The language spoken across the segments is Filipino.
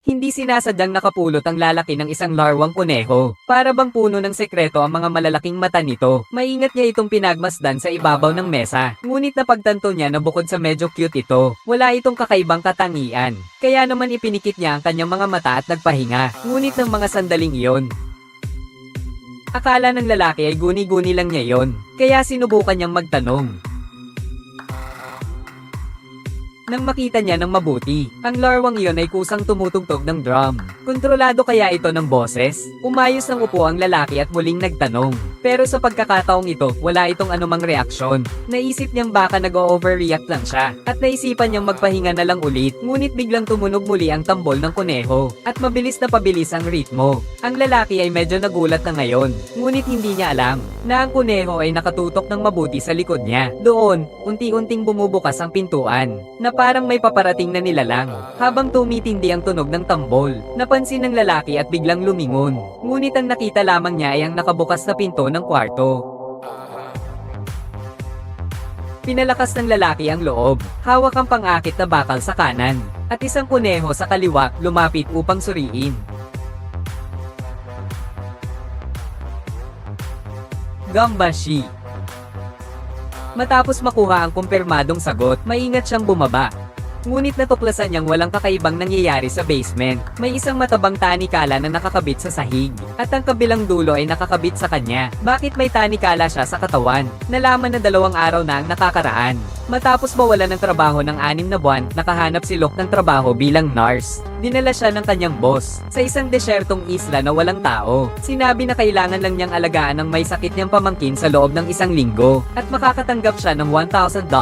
Hindi sinasadyang nakapulot ang lalaki ng isang larwang kuneho. Para bang puno ng sekreto ang mga malalaking mata nito. Maingat niya itong pinagmasdan sa ibabaw ng mesa. Ngunit napagtanto niya na bukod sa medyo cute ito, wala itong kakaibang katangian. Kaya naman ipinikit niya ang kanyang mga mata at nagpahinga. Ngunit ng mga sandaling iyon, Akala ng lalaki ay guni-guni lang niya yon, kaya sinubukan niyang magtanong. Nang makita niya ng mabuti, ang larwang iyon ay kusang tumutugtog ng drum. Kontrolado kaya ito ng boses? Umayos ng upo ang lalaki at muling nagtanong. Pero sa pagkakataong ito, wala itong anumang reaksyon. Naisip niyang baka nag-overreact lang siya. At naisipan niyang magpahinga na lang ulit. Ngunit biglang tumunog muli ang tambol ng kuneho. At mabilis na pabilis ang ritmo. Ang lalaki ay medyo nagulat na ngayon. Ngunit hindi niya alam na ang kuneho ay nakatutok ng mabuti sa likod niya. Doon, unti-unting bumubukas ang pintuan. Na parang may paparating na nilalang. Habang tumitindi ang tunog ng tambol, napansin ng lalaki at biglang lumingon. Ngunit ang nakita lamang niya ay ang nakabukas na pinto ng kwarto. Pinalakas ng lalaki ang loob, hawak ang pang-akit na bakal sa kanan, at isang kuneho sa kaliwa lumapit upang suriin. Gambashi Matapos makuha ang kumpirmadong sagot, maingat siyang bumaba. Ngunit natuklasan niyang walang kakaibang nangyayari sa basement. May isang matabang tanikala na nakakabit sa sahig. At ang kabilang dulo ay nakakabit sa kanya. Bakit may tanikala siya sa katawan? Nalaman na dalawang araw na ang nakakaraan. Matapos mawala ng trabaho ng anim na buwan, nakahanap si Locke ng trabaho bilang nurse. Dinala siya ng kanyang boss sa isang desyertong isla na walang tao. Sinabi na kailangan lang niyang alagaan ng may sakit niyang pamangkin sa loob ng isang linggo at makakatanggap siya ng $1,000.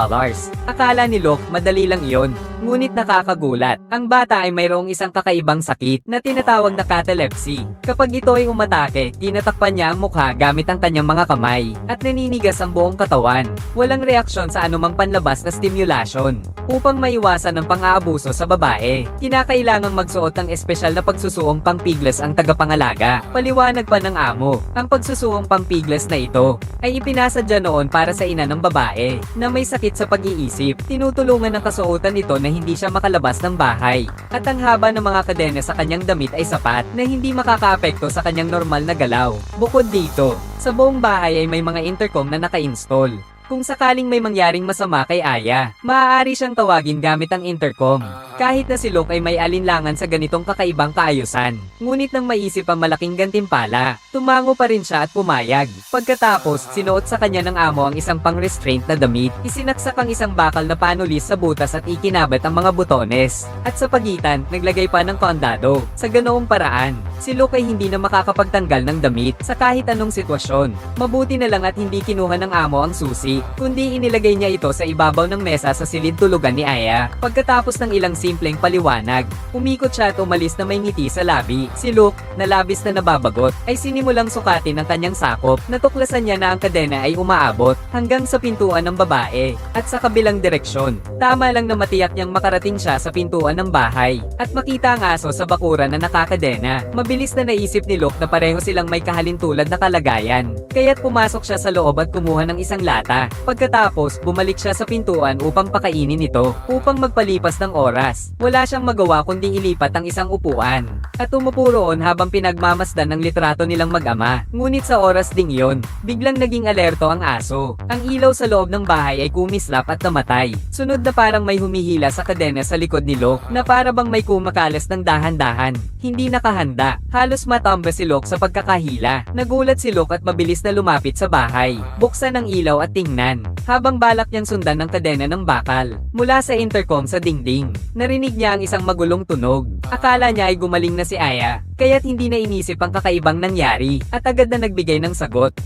Akala ni Locke madali lang iyon, ngunit nakakagulat. Ang bata ay mayroong isang kakaibang sakit na tinatawag na catalepsy. Kapag ito ay umatake, tinatakpan niya ang mukha gamit ang kanyang mga kamay at naninigas ang buong katawan. Walang reaksyon sa anumang panlabas na stimulation. Upang maiwasan ang pang-aabuso sa babae, kinakailangang magsuot ng espesyal na pagsusuong pangpiglas ang tagapangalaga. Paliwanag pa ng amo, ang pagsusuong pangpiglas na ito ay ipinasadya noon para sa ina ng babae na may sakit sa pag-iisip. Tinutulungan ng kasuotan nito na hindi siya makalabas ng bahay. At ang haba ng mga kadena sa kanyang damit ay sapat na hindi makakaapekto sa kanyang normal na galaw. Bukod dito, sa buong bahay ay may mga intercom na naka-install. Kung sakaling may mangyaring masama kay Aya, maaari siyang tawagin gamit ang intercom. Kahit na si Luke ay may alinlangan sa ganitong kakaibang kaayusan. Ngunit nang maisip ang malaking gantimpala, tumango pa rin siya at pumayag. Pagkatapos, sinuot sa kanya ng amo ang isang pang-restraint na damit, isinaksak ang isang bakal na panulis sa butas at ikinabat ang mga butones. At sa pagitan, naglagay pa ng kondado. Sa ganoong paraan, si Luke ay hindi na makakapagtanggal ng damit sa kahit anong sitwasyon. Mabuti na lang at hindi kinuha ng amo ang susi, kundi inilagay niya ito sa ibabaw ng mesa sa silid tulugan ni Aya. Pagkatapos ng ilang simpleng paliwanag, umikot siya at umalis na may ngiti sa labi. Si Luke, na labis na nababagot, ay sinimulang sukatin ang kanyang sakop. Natuklasan niya na ang kadena ay umaabot hanggang sa pintuan ng babae at sa kabilang direksyon. Tama lang na matiyak niyang makarating siya sa pintuan ng bahay at makita ang aso sa bakuran na nakakadena. Mabilis na naisip ni Luke na pareho silang may kahalintulad na kalagayan. Kaya't pumasok siya sa loob at kumuha ng isang lata. Pagkatapos, bumalik siya sa pintuan upang pakainin ito, upang magpalipas ng oras. Wala siyang magawa kundi ilipat ang isang upuan. At umupo roon habang pinagmamasdan ng litrato nilang mag-ama. Ngunit sa oras ding yon, biglang naging alerto ang aso. Ang ilaw sa loob ng bahay ay kumislap at namatay. Sunod na parang may humihila sa kadena sa likod ni Locke na para bang may kumakalas ng dahan-dahan. Hindi nakahanda. Halos matamba si Locke sa pagkakahila. Nagulat si Locke at mabilis na lumapit sa bahay. Buksan ang ilaw at tingnan. Habang balak niyang sundan ng kadena ng bakal. Mula sa intercom sa dingding, narinig niya ang isang magulong tunog. Akala niya ay gumaling na si Aya, kaya't hindi na inisip ang kakaibang nangyari at agad na nagbigay ng sagot.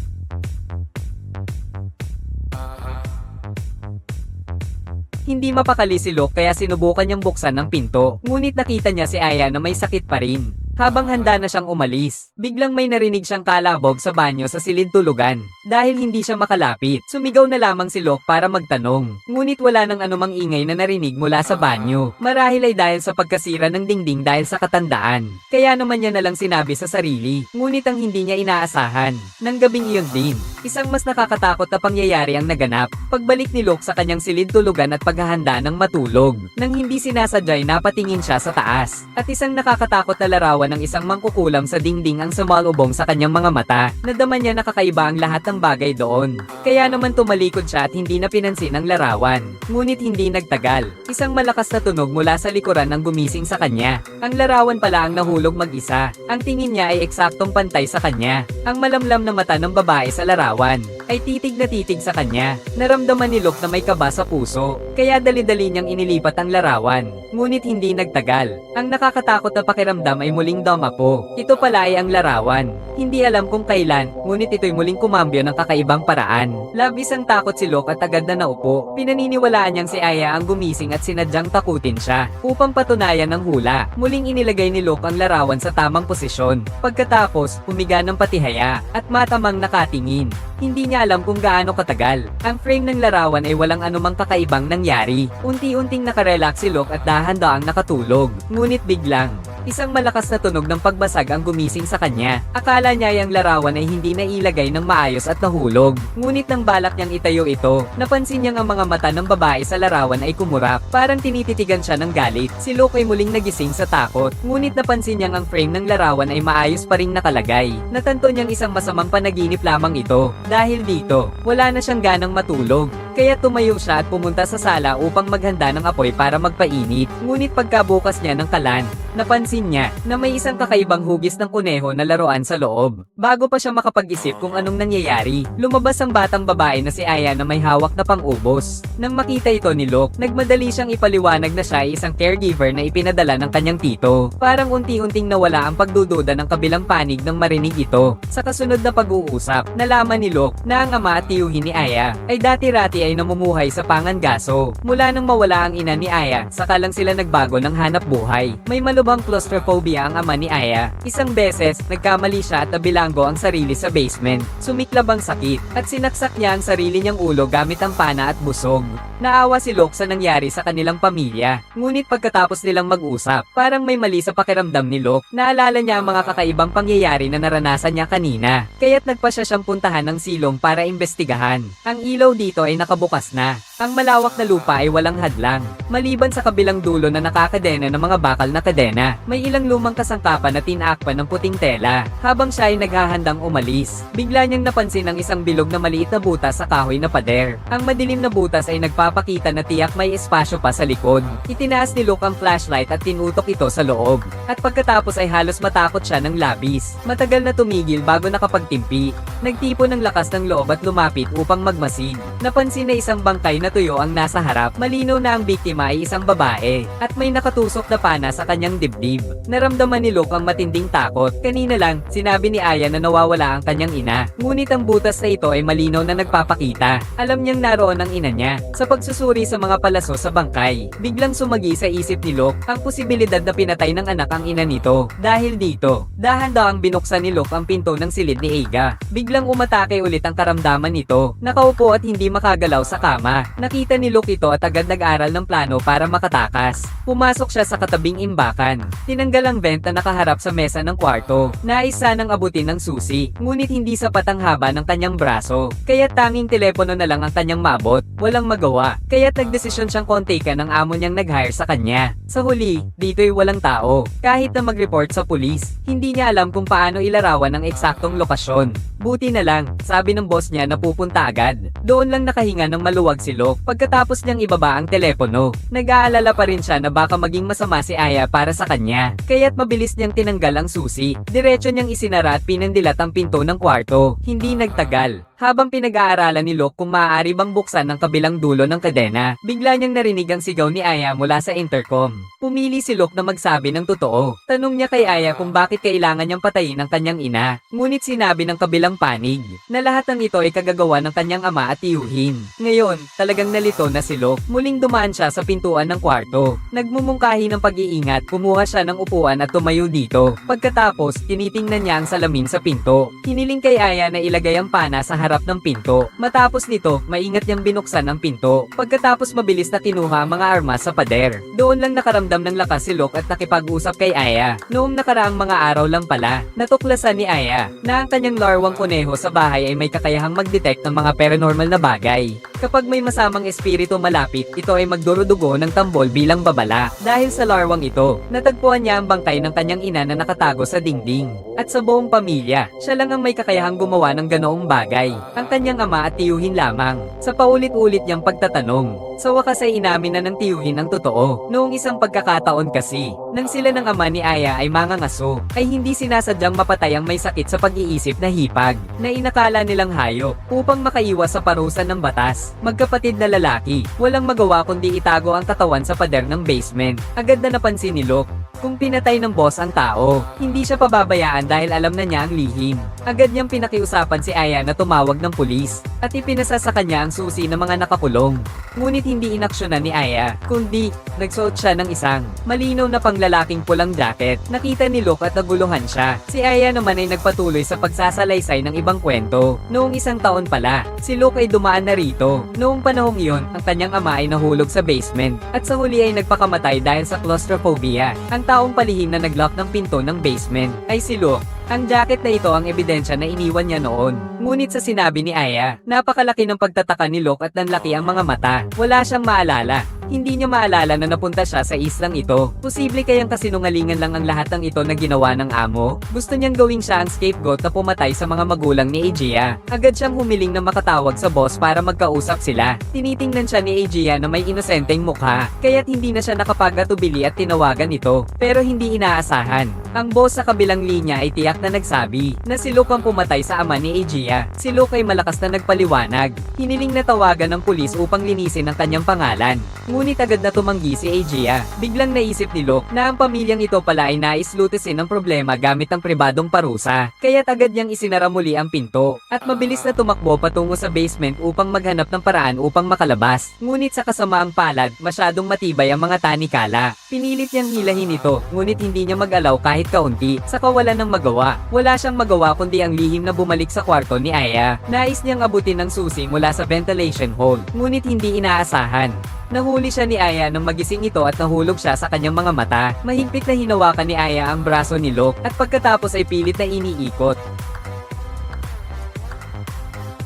Hindi mapakali si Luke kaya sinubukan niyang buksan ng pinto. Ngunit nakita niya si Aya na may sakit pa rin. Habang handa na siyang umalis, biglang may narinig siyang kalabog sa banyo sa silid tulugan. Dahil hindi siya makalapit, sumigaw na lamang si Locke para magtanong. Ngunit wala nang anumang ingay na narinig mula sa banyo. Marahil ay dahil sa pagkasira ng dingding dahil sa katandaan. Kaya naman niya na lang sinabi sa sarili. Ngunit ang hindi niya inaasahan. Nang gabing iyon din, isang mas nakakatakot na pangyayari ang naganap. Pagbalik ni Locke sa kanyang silid tulugan at paghahanda ng matulog. Nang hindi sinasadyay napatingin siya sa taas. At isang nakakatakot na larawan ng isang mangkukulam sa dingding ang sumalubong sa kanyang mga mata. Nadama niya na kakaiba ang lahat ng bagay doon. Kaya naman tumalikod siya at hindi na pinansin ang larawan. Ngunit hindi nagtagal. Isang malakas na tunog mula sa likuran ng gumising sa kanya. Ang larawan pala ang nahulog mag-isa. Ang tingin niya ay eksaktong pantay sa kanya. Ang malamlam na mata ng babae sa larawan ay titig na titig sa kanya. Naramdaman ni Luke na may kaba sa puso. Kaya dali-dali niyang inilipat ang larawan. Ngunit hindi nagtagal. Ang nakakatakot na pakiramdam ay muling dumapo. Ito pala ay ang larawan. Hindi alam kung kailan, ngunit ito'y muling kumambyo ng kakaibang paraan. Labis ang takot si Luke at agad na naupo. Pinaniniwalaan niyang si Aya ang gumising at sinadyang takutin siya. Upang patunayan ng hula, muling inilagay ni Luke ang larawan sa tamang posisyon. Pagkatapos, humiga ng patihaya at matamang nakatingin. Hindi niya alam kung gaano katagal. Ang frame ng larawan ay walang anumang kakaibang nangyari. Unti-unting nakarelax si Luke at dahan-daang nakatulog. Ngunit biglang, isang malakas na tunog ng pagbasag ang gumising sa kanya. Akala niya yung larawan ay hindi na ilagay ng maayos at nahulog. Ngunit nang balak niyang itayo ito, napansin niyang ang mga mata ng babae sa larawan ay kumurap. Parang tinititigan siya ng galit. Si Luke ay muling nagising sa takot. Ngunit napansin niyang ang frame ng larawan ay maayos pa ring nakalagay. Natanto niyang isang masamang panaginip lamang ito. Dahil dito, wala na siyang ganang matulog. Kaya tumayo siya at pumunta sa sala upang maghanda ng apoy para magpainit. Ngunit pagkabukas niya ng kalan, napansin niya na may isang kakaibang hugis ng kuneho na laruan sa loob. Bago pa siya makapag-isip kung anong nangyayari, lumabas ang batang babae na si Aya na may hawak na pang-ubos. Nang makita ito ni Luke, nagmadali siyang ipaliwanag na siya ay isang caregiver na ipinadala ng kanyang tito. Parang unti-unting nawala ang pagdududa ng kabilang panig nang marinig ito. Sa kasunod na pag-uusap, nalaman ni Luke na ang ama at tiyuhin ni Aya ay dati-rati ay namumuhay sa pangangaso. Mula nang mawala ang ina ni Aya, saka lang sila nagbago ng hanap buhay. May malubhang claustrophobia ang ama ni Aya. Isang beses, nagkamali siya at nabilanggo ang sarili sa basement. Sumiklab ang sakit, at sinaksak niya ang sarili niyang ulo gamit ang pana at busog. Naawa si Luke sa nangyari sa kanilang pamilya. Ngunit pagkatapos nilang mag-usap, parang may mali sa pakiramdam ni Luke. Naalala niya ang mga kakaibang pangyayari na naranasan niya kanina. Kaya't nagpa siya siyang puntahan ng silong para imbestigahan. Ang ilaw dito ay nakabukas na. Ang malawak na lupa ay walang hadlang. Maliban sa kabilang dulo na nakakadena ng mga bakal na kadena, may ilang lumang kasangkapan na tinaakpan ng puting tela. Habang siya ay naghahandang umalis, bigla niyang napansin ang isang bilog na maliit na butas sa kahoy na pader. Ang madilim na butas ay nagpapakita na tiyak may espasyo pa sa likod. Itinaas ni Luke ang flashlight at tinutok ito sa loob. At pagkatapos ay halos matakot siya ng labis. Matagal na tumigil bago nakapagtimpi. Nagtipo ng lakas ng loob at lumapit upang magmasid. Napansin na isang bangkay na tuyo ang nasa harap. Malinaw na ang biktima ay isang babae at may nakatusok na pana sa kanyang dibdib. Naramdaman ni Luke ang matinding takot. Kanina lang, sinabi ni Aya na nawawala ang kanyang ina. Ngunit ang butas na ito ay malinaw na nagpapakita. Alam niyang naroon ang ina niya. Sa pagsusuri sa mga palaso sa bangkay, biglang sumagi sa isip ni Luke ang posibilidad na pinatay ng anak ang ina nito. Dahil dito, dahan-dahang binuksan ni Luke ang pinto ng silid ni Eiga. Biglang umatake ulit ang karamdaman nito. Nakaupo at hindi makagalaw sa kama. Nakita ni Luke ito at agad nag-aral ng plano para makatakas. Pumasok siya sa katabing imbakan. Tinanggal ang vent na nakaharap sa mesa ng kwarto. Nais sanang abutin ng susi, ngunit hindi sapat ang haba ng kanyang braso. Kaya tanging telepono na lang ang kanyang mabot. Walang magawa. Kaya nagdesisyon siyang kontakan ng amo niyang nag-hire sa kanya. Sa huli, dito'y walang tao. Kahit na mag-report sa pulis, hindi niya alam kung paano ilarawan ang eksaktong lokasyon. Buti na lang, sabi ng boss niya na pupunta agad. Doon lang nakahinga ng maluwag si Locke pagkatapos niyang ibaba ang telepono. Nag-aalala pa rin siya na baka maging masama si Aya para sa kanya. Kaya't mabilis niyang tinanggal ang susi. Diretso niyang isinara at pinandilat ang pinto ng kwarto. Hindi nagtagal. Habang pinag-aaralan ni Locke kung maaari bang buksan ng kabilang dulo ng kadena, bigla niyang narinig ang sigaw ni Aya mula sa intercom. Pumili si Locke na magsabi ng totoo. Tanong niya kay Aya kung bakit kailangan niyang patayin ang kanyang ina. Ngunit sinabi ng kabilang panig na lahat ng ito ay kagagawa ng kanyang ama at tiyuhin. Ngayon, talagang nalito na si Locke. Muling dumaan siya sa pintuan ng kwarto. Nagmumungkahi ng pag-iingat, kumuha siya ng upuan at tumayo dito. Pagkatapos, tinitingnan niya ang salamin sa pinto. Hiniling kay Aya na ilagay ang pana sa harap ng pinto. Matapos nito, maingat niyang binuksan ang pinto. Pagkatapos mabilis na kinuha ang mga armas sa pader. Doon lang nakaramdam ng lakas si Locke at nakipag-usap kay Aya. Noong nakaraang mga araw lang pala, natuklasan ni Aya na ang kanyang larwang kuneho sa bahay ay may kakayahang mag-detect ng mga paranormal na bagay. Kapag may masamang espiritu malapit, ito ay magdurudugo ng tambol bilang babala. Dahil sa larwang ito, natagpuan niya ang bangkay ng kanyang ina na nakatago sa dingding. At sa buong pamilya, siya lang ang may kakayahang gumawa ng ganoong bagay. Ang kanyang ama at tiyuhin lamang. Sa paulit-ulit niyang pagtatanong, sa wakas ay inamin na ng tiyuhin ang totoo. Noong isang pagkakataon kasi, nang sila ng ama ni Aya ay mangangaso, ay hindi sinasadyang mapatay ang may sakit sa pag-iisip na hipag, na inakala nilang hayop, upang makaiwas sa parusa ng batas. Magkapatid na lalaki, walang magawa kundi itago ang katawan sa pader ng basement. Agad na napansin ni Locke, kung pinatay ng boss ang tao, hindi siya pababayaan dahil alam na niya ang lihim. Agad niyang pinakiusapan si Aya na tumawag ng pulis at ipinasa sa kanya ang susi ng mga nakakulong. Ngunit hindi inaksyonan ni Aya, kundi nagsuot siya ng isang malinaw na panglalaking pulang jacket. Nakita ni Luke at naguluhan siya. Si Aya naman ay nagpatuloy sa pagsasalaysay ng ibang kwento. Noong isang taon pala, si Luke ay dumaan na rito. Noong panahong iyon, ang kanyang ama ay nahulog sa basement at sa huli ay nagpakamatay dahil sa claustrophobia. Ang taong palihim na naglock ng pinto ng basement ay si Luke. Ang jacket na ito ang ebidensya na iniwan niya noon. Ngunit sa sinabi ni Aya, napakalaki ng pagtataka ni Locke at nanlaki ang mga mata. Wala siyang maalala. Hindi niya maalala na napunta siya sa islang ito. Posible kayang kasinungalingan lang ang lahat ng ito na ginawa ng amo. Gusto niyang gawing siya ang scapegoat na pumatay sa mga magulang ni Aegea. Agad siyang humiling na makatawag sa boss para magkausap sila. Tinitingnan siya ni Aegea na may inosenteng mukha, kaya't hindi na siya nakapagatubili at tinawagan ito. Pero hindi inaasahan. Ang boss sa kabilang linya ay tiyak na nagsabi na si Luke ang pumatay sa ama ni Aegea. Si Luke ay malakas na nagpaliwanag. Hiniling na tawagan ng pulis upang linisin ang kanyang pangalan. Ngunit agad na tumanggi si Aegea. Biglang naisip ni Luke na ang pamilyang ito pala ay nais lutisin ang problema gamit ang pribadong parusa. Kaya't agad niyang isinara muli ang pinto. At mabilis na tumakbo patungo sa basement upang maghanap ng paraan upang makalabas. Ngunit sa kasamaang palad, masyadong matibay ang mga tanikala. Pinilit niyang hilahin ito, ngunit hindi niya mag-alaw kahit kaunti. Sa kawalan ng magawa, wala siyang magawa kundi ang lihim na bumalik sa kwarto ni Aya. Nais niyang abutin ng susi mula sa ventilation hole, ngunit hindi inaasahan. Nahuli siya ni Aya nang magising ito at nahulog siya sa kanyang mga mata. Mahigpit na hinawakan ni Aya ang braso ni Locke at pagkatapos ay pilit na iniikot.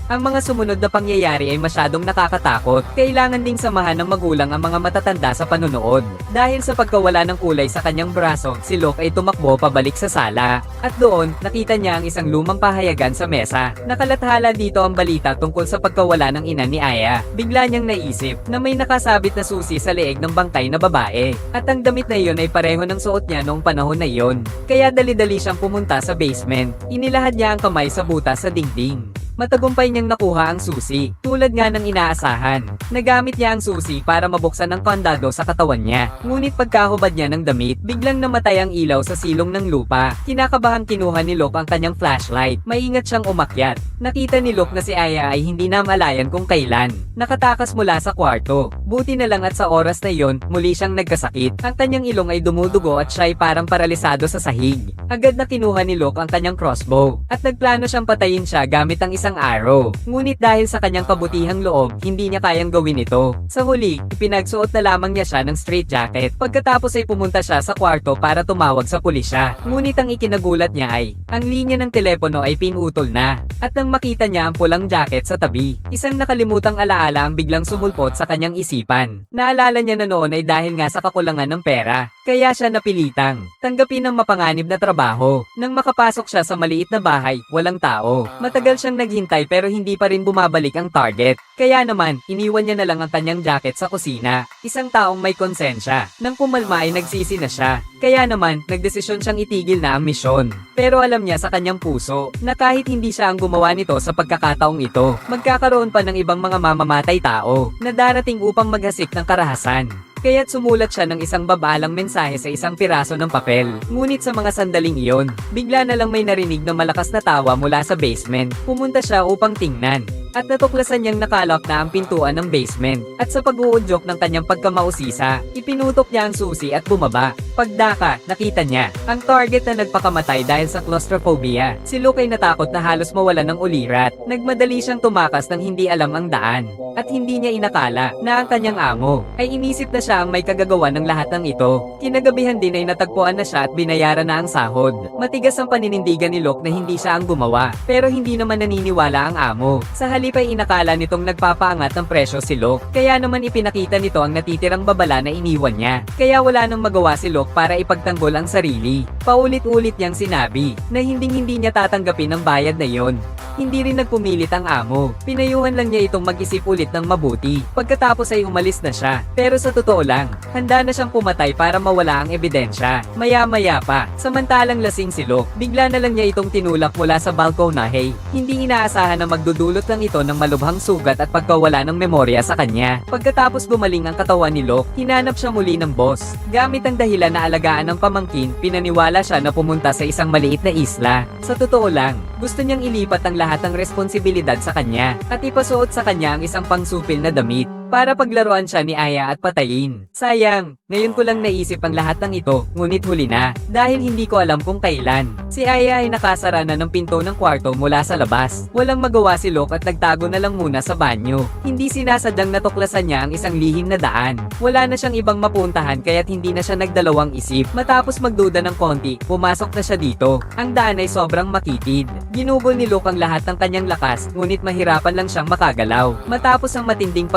Ang mga sumunod na pangyayari ay masyadong nakakatakot. Kailangan ding samahan ng magulang ang mga matatanda sa panunood. Dahil sa pagkawala ng kulay sa kanyang braso, si Locke ay tumakbo pabalik sa sala. At doon, nakita niya ang isang lumang pahayagan sa mesa. Nakalathala dito ang balita tungkol sa pagkawala ng ina ni Aya. Bigla niyang naisip na may nakasabit na susi sa leeg ng bangkay na babae. At ang damit na iyon ay pareho ng suot niya noong panahon na iyon. Kaya dali-dali siyang pumunta sa basement. Inilahad niya ang kamay sa butas sa dingding. Matagumpay niyang nakuha ang susi, tulad nga ng inaasahan. Nagamit niya ang susi para mabuksan ang kandado sa katawan niya. Ngunit pagkahubad niya ng damit, biglang namatay ang ilaw sa silong ng lupa. Kinakabahang kinuha ni Locke ang kanyang flashlight. Maingat siyang umakyat. Nakita ni Locke na si Aya ay hindi na malayan kung kailan. Nakatakas mula sa kwarto. Buti na lang at sa oras na yon, muli siyang nagkasakit. Ang kanyang ilong ay dumudugo at siya ay parang paralisado sa sahig. Agad na kinuha ni Locke ang kanyang crossbow. At nagplano siyang patayin siya gamit ang isang arrow. Ngunit dahil sa kanyang kabutihang loob, hindi niya kayang gawin ito. Sa huli, ipinagsuot na lamang niya siya ng straight jacket. Pagkatapos ay pumunta siya sa kwarto para tumawag sa pulisya. Ngunit ang ikinagulat niya ay, ang linya ng telepono ay pinutol na. At nang makita niya ang pulang jacket sa tabi, isang nakalimutang alaala ang biglang sumulpot sa kanyang isipan. Naalala niya na noon ay dahil nga sa kakulangan ng pera. Kaya siya napilitang tanggapin ang mapanganib na trabaho. Nang makapasok siya sa maliit na bahay, walang tao. Matagal siyang naghintay pero hindi pa rin bumabalik ang target. Kaya naman, iniwan niya na lang ang kanyang jacket sa kusina. Isang taong may konsensya. Nang pumalma ay nagsisi na siya. Kaya naman, nagdesisyon siyang itigil na ang misyon. Pero alam niya sa kanyang puso na kahit hindi siya ang gumawa nito sa pagkakataong ito, magkakaroon pa ng ibang mga mamamatay tao na darating upang maghasik ng karahasan. Kaya't sumulat siya ng isang babalang mensahe sa isang piraso ng papel. Ngunit sa mga sandaling iyon, bigla na lang may narinig na malakas na tawa mula sa basement. Pumunta siya upang tingnan. At natuklasan niyang nakalak na ang pintuan ng basement. At sa pag-uudyok ng kanyang pagkamausisa, ipinutok niya ang susi at bumaba. Pagdaka, nakita niya ang target na nagpakamatay dahil sa claustrophobia. Si Luke ay natakot na halos mawala ng ulirat. Nagmadali siyang tumakas nang hindi alam ang daan. At hindi niya inakala na ang kanyang amo ay inisip na siya ang may kagagawa ng lahat ng ito. Kinagabihan din ay natagpuan na siya at binayaran na ang sahod. Matigas ang paninindigan ni Luke na hindi siya ang gumawa. Pero hindi naman naniniwala ang amo. Sa halip ay inakala nitong nagpapaangat ng presyo si Luke. Kaya naman ipinakita nito ang natitirang babala na iniwan niya. Kaya wala nang magawa si Luke para ipagtanggol ang sarili. Paulit-ulit niyang sinabi na hinding-hindi niya tatanggapin ang bayad na yon. Hindi rin nagpumilit ang amo. Pinayuhan lang niya itong mag-isip ulit ng mabuti. Pagkatapos ay umalis na siya. Pero sa totoo lang, handa na siyang pumatay para mawala ang ebidensya. Maya-maya pa, samantalang lasing si Luke, bigla na lang niya itong tinulak mula sa balkonahe. Hindi inaasahan na magdudulot lang ito ng malubhang sugat at pagkawala ng memorya sa kanya. Pagkatapos gumaling ang katawan ni Luke, hinanap siya muli ng boss. Gamit ang dahilan na alagaan ng pamangkin, pinaniwala siya na pumunta sa isang maliit na isla. Sa totoo lang, gusto niyang ilipat ang lahat ng responsibilidad sa kanya at ipasuot sa kanya ang isang pangsupil na damit para paglaruan siya ni Aya at patayin. Sayang, ngayon ko lang naisip ang lahat ng ito, ngunit huli na, dahil hindi ko alam kung kailan. Si Aya ay nakasara na ng pinto ng kwarto mula sa labas. Walang magawa si Locke at nagtago na lang muna sa banyo. Hindi sinasadyang natuklasan niya ang isang lihim na daan. Wala na siyang ibang mapuntahan kaya't hindi na siya nagdalawang isip. Matapos magduda ng konti, pumasok na siya dito. Ang daan ay sobrang makitid. Ginugol ni Locke ang lahat ng kanyang lakas, ngunit mahirapan lang siyang makagalaw. Matapos ang matinding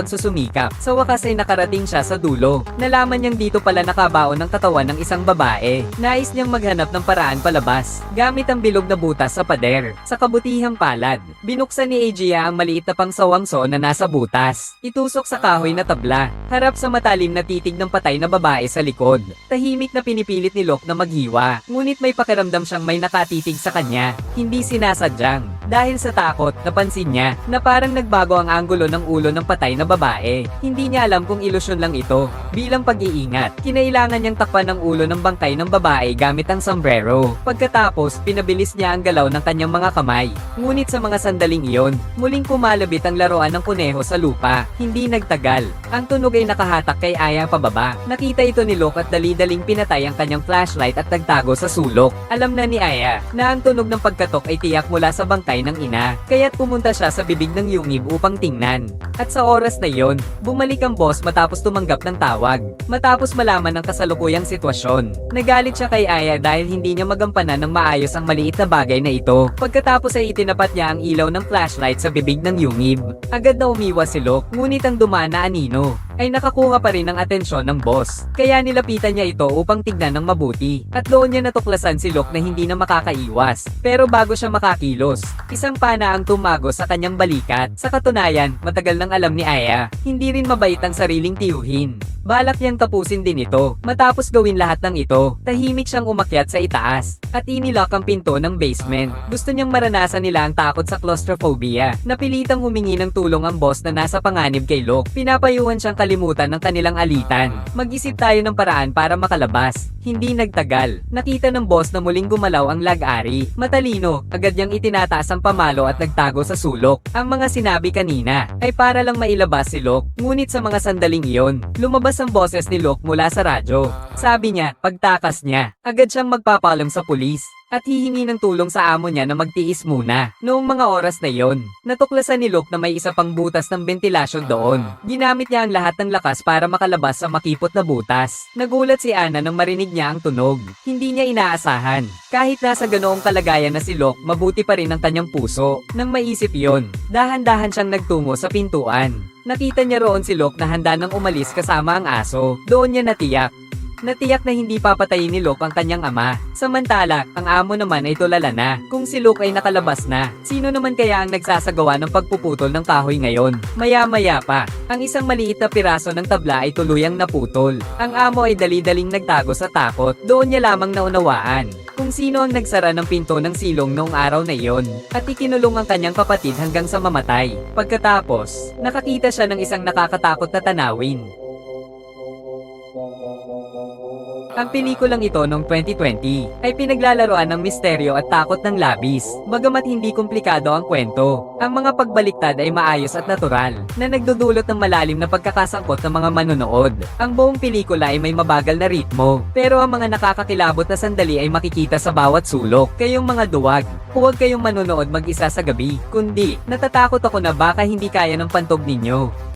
pagsusumikap, sa wakas ay nakarating siya sa dulo. Nalaman niyang dito pala nakabaon ng katawan ng isang babae. Nais niyang maghanap ng paraan palabas, gamit ang bilog na butas sa pader. Sa kabutihang palad, binuksan ni Aegea ang maliit na pangsawangso na nasa butas. Itusok sa kahoy na tabla, harap sa matalim na titig ng patay na babae sa likod. Tahimik na pinipilit ni Locke na maghiwa, ngunit may pakiramdam siyang may nakatitig sa kanya. Hindi sinasadyang. Dahil sa takot, napansin niya na parang nagbago ang anggulo ng ulo ng patay na babae. Hindi niya alam kung ilusyon lang ito. Bilang pag-iingat, kinailangan niyang takpan ng ulo ng bangkay ng babae gamit ang sombrero. Pagkatapos, pinabilis niya ang galaw ng kanyang mga kamay. Ngunit sa mga sandaling iyon, muling pumalabit ang laruan ng kuneho sa lupa. Hindi nagtagal. Ang tunog ay nakahatak kay Aya pababa. Nakita ito ni Locke at dali-daling pinatay ang kanyang flashlight at nagtago sa sulok. Alam na ni Aya na ang tunog ng pagkatok ay tiyak mula sa bangkay ng ina. Kaya't pumunta siya sa bibig ng yungib upang tingnan. At sa oras na iyon, bumalik ang boss matapos tumanggap ng tawag. Matapos malaman ang kasalukuyang sitwasyon. Nagalit siya kay Aya dahil hindi niya magampanan ng maayos ang maliit na bagay na ito. Pagkatapos ay itinapat niya ang ilaw ng flashlight sa bibig ng yungib. Agad na umiwas si Locke, ngunit ang dumaan na anino ay nakakuha pa rin ng atensyon ng boss. Kaya nilapitan niya ito upang tignan ng mabuti. At doon niya natuklasan si Locke na hindi na makakaiwas. Pero bago siya makakilos, isang pana ang tumago sa kanyang balikat. Sa katunayan, matagal nang alam ni Aya, hindi rin mabait ang sariling tiyuhin. Balak niyang tapusin din ito. Matapos gawin lahat ng ito, tahimik siyang umakyat sa itaas at inilock ang pinto ng basement. Gusto niyang maranasan nila ang takot sa claustrophobia. Napilitang humingi ng tulong ang boss na nasa panganib kay Locke. Pinapayuhan siyang kalimutan ng kanilang alitan. Mag-isip tayo ng paraan para makalabas. Hindi nagtagal. Nakita ng boss na muling gumalaw ang lag-ari. Matalino, agad niyang itinataas ang pamalo at nagtago sa sulok. Ang mga sinabi kanina ay para lang mailabas si Locke. Ngunit sa mga sandaling iyon, lumabas ang boses ni Locke mula sa radyo. Sabi niya, pagtakas niya, agad siyang magpapalam sa pulis at hihingi ng tulong sa amo niya na magtiis muna. Noong mga oras na yon, natuklasan ni Luke na may isa pang butas ng ventilasyon doon. Ginamit niya ang lahat ng lakas para makalabas sa makipot na butas. Nagulat si Ana nang marinig niya ang tunog. Hindi niya inaasahan. Kahit nasa ganoong kalagayan na si Luke, mabuti pa rin ang kanyang puso. Nang maisip yon, dahan-dahan siyang nagtungo sa pintuan. Nakita niya roon si Luke na handa nang umalis kasama ang aso. Doon niya natiyak Natiyak na hindi papatayin ni Luke ang kanyang ama. Samantala, ang amo naman ay tulala na. Kung si Luke ay nakalabas na, sino naman kaya ang nagsasagawa ng pagpuputol ng kahoy ngayon? Maya-maya pa, ang isang maliit na piraso ng tabla ay tuluyang naputol. Ang amo ay dali-daling nagtago sa takot. Doon niya lamang naunawaan kung sino ang nagsara ng pinto ng silong noong araw na iyon at ikinulong ang kanyang kapatid hanggang sa mamatay. Pagkatapos, nakakita siya ng isang nakakatakot na tanawin. Ang pelikulang ito noong 2020 ay pinaglalaroan ng misteryo at takot ng labis, bagamat hindi komplikado ang kwento. Ang mga pagbaliktad ay maayos at natural, na nagdudulot ng malalim na pagkakasangkot ng mga manonood. Ang buong pelikula ay may mabagal na ritmo, pero ang mga nakakakilabot na sandali ay makikita sa bawat sulok. Kayong mga duwag, huwag kayong manonood mag-isa sa gabi, kundi natatakot ako na baka hindi kaya ng pantog ninyo.